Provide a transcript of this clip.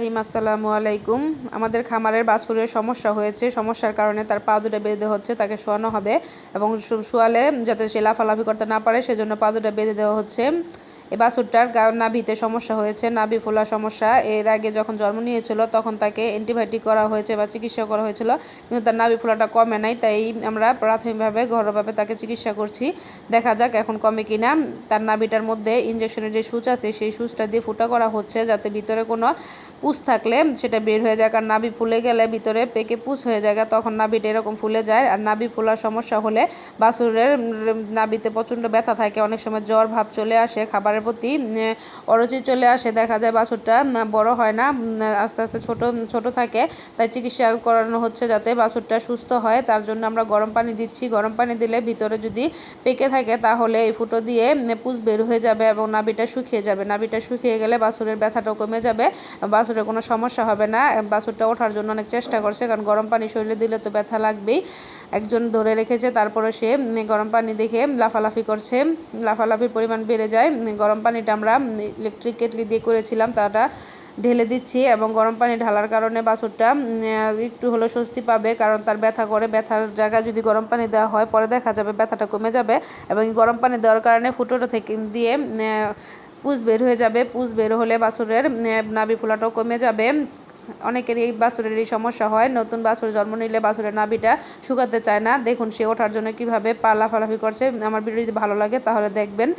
রহিম আসসালামু আলাইকুম। আমাদের খামারের বাছুরের সমস্যা হয়েছে। সমস্যার কারণে তার পা দুটা বেঁধে হচ্ছে, তাকে শোয়ানো হবে এবং শোয়ালে যাতে সে লাফালাফি করতে না পারে, সেজন্য পা দুটা বেঁধে দেওয়া হচ্ছে। এই বাছুরটার নাভিতে সমস্যা হয়েছে, নাভি ফোলা সমস্যা। এর আগে যখন জন্ম নিয়েছিল, তখন তাকে অ্যান্টিবায়োটিক করা হয়েছে বা চিকিৎসা করা হয়েছিল, কিন্তু তার নাভি ফোলাটা কমে নাই, তাই আমরা প্রাথমিকভাবে ঘরোয়াভাবে তাকে চিকিৎসা করছি। দেখা যাক এখন কমে কিনা। তার নাভিটার মধ্যে ইঞ্জেকশনের যে সুচ আছে, সেই সুচটা দিয়ে ফুটা করা হচ্ছে, যাতে ভিতরে কোনো পুষ থাকলে সেটা বের হয়ে যায়। কারণ নাভি ফুলে গেলে ভিতরে পেকে পুষ হয়ে যায়, তখন নাভিটা এরকম ফুলে যায়। আর নাভি ফোলার সমস্যা হলে বাছুরের নাভিতে প্রচণ্ড ব্যথা থাকে, অনেক সময় জ্বর ভাব চলে আসে খাবারের প্রতি অরুচি চলে আসে, দেখা যায় বাছুরটা বড় হয় না আস্তে আস্তে ছোট ছোট থাকে, তাই চিকিৎসা করানো হচ্ছে যাতে বাছুরটা সুস্থ হয়, তার জন্য আমরা গরম পানি দিচ্ছি, গরম পানি দিলে ভিতরে যদি পেকে থাকে, তাহলে এই ফুটো দিয়ে পুষ বের হয়ে যাবে এবং নাবিটা শুকিয়ে যাবে, নাভিটা শুকিয়ে গেলে বাছুরের ব্যথাটাও কমে যাবে, বাছুরের কোনো সমস্যা হবে না, বাছুরটা ওঠার জন্য অনেক চেষ্টা করছে, কারণ গরম পানি শরীরে দিলে তো ব্যথা লাগবেই, একজন ধরে রেখেছে তারপরে সে গরম পানি দেখে লাফালাফি করছে, লাফালাফির পরিমাণ বেড়ে যায় গরম পানিটা আমরা ইলেকট্রিক কেটলি দিয়ে করেছিলাম, তাটা ঢেলে দিচ্ছি এবং গরম পানি ঢালার কারণে বাছুরটা একটু হলেও স্বস্তি পাবে কারণ তার ব্যথা করে। ব্যথার জায়গায় যদি গরম পানি দেওয়া হয়, পরে দেখা যাবে ব্যথাটা কমে যাবে এবং গরম পানি দেওয়ার কারণে ফুটোটা থেকে দিয়ে পুষ বের হয়ে যাবে। পুষ বের হলে বাছুরের নাবি ফোলাটাও কমে যাবে। অনেকেরই এই বাছুরের এই সমস্যা হয়। নতুন বাছুর জন্ম নিলে বাছুরের নাভিটা শুকাতে চায় না। দেখুন সে ওঠার জন্য কীভাবে পা লাফালাফি করছে। আমার ভিডিও যদি ভালো লাগে তাহলে দেখবেন।